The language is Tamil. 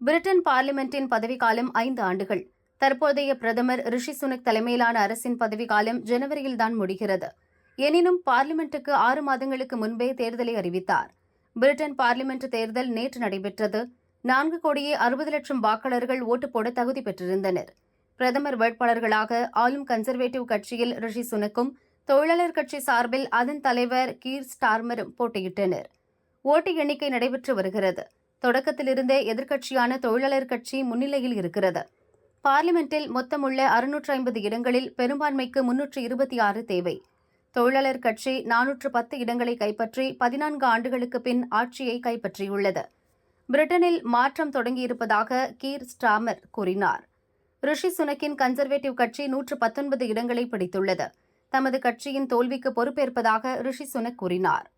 பிரிட்டன் பார்லிமெண்டின் பதவிக்காலம் ஐந்து ஆண்டுகள். தற்போதைய பிரதமர் ரிஷி சுனக் தலைமையிலான அரசின் பதவிக்காலம் ஜனவரியில்தான் முடிகிறது. எனினும் பார்லிமெண்ட்டுக்கு ஆறு மாதங்களுக்கு முன்பே தேர்தலை அறிவித்தார். பிரிட்டன் பார்லிமெண்ட் தேர்தல் நேற்று நடைபெற்றது. நான்கு கோடியே அறுபது லட்சம் வாக்காளர்கள் ஓட்டு போட தகுதி பெற்றிருந்தனர். பிரதமர் வேட்பாளர்களாக ஆளும் கன்சர்வேட்டிவ் கட்சியில் ரிஷி சுனக்கும் தொழிலாளர் கட்சி சார்பில் அதன் தலைவர் கீர் ஸ்டார்மரும் போட்டியிட்டனர். ஓட்டு எண்ணிக்கை நடைபெற்று வருகிறது. தொடக்கத்திலிருந்தே எதிர்க்கட்சியான தொழிலாளர் கட்சி முன்னிலையில் இருக்கிறது. பார்லிமெண்டில் மொத்தமுள்ள அறுநூற்று ஐம்பது இடங்களில் பெரும்பான்மைக்கு முன்னூற்று இருபத்தி ஆறு தேவை. தொழிலாளர் கட்சி நானூற்று பத்து இடங்களை கைப்பற்றி பதினான்கு ஆண்டுகளுக்கு பின் ஆட்சியை கைப்பற்றியுள்ளது. பிரிட்டனில் மாற்றம் தொடங்கியிருப்பதாக கீர் ஸ்டாமர் கூறினார். ரிஷி சுனக்கின் கன்சர்வேட்டிவ் கட்சி நூற்று பத்தொன்பது இடங்களை பிடித்துள்ளது. தமது கட்சியின் தோல்விக்கு பொறுப்பேற்பதாக ரிஷி சுனக் கூறினார்.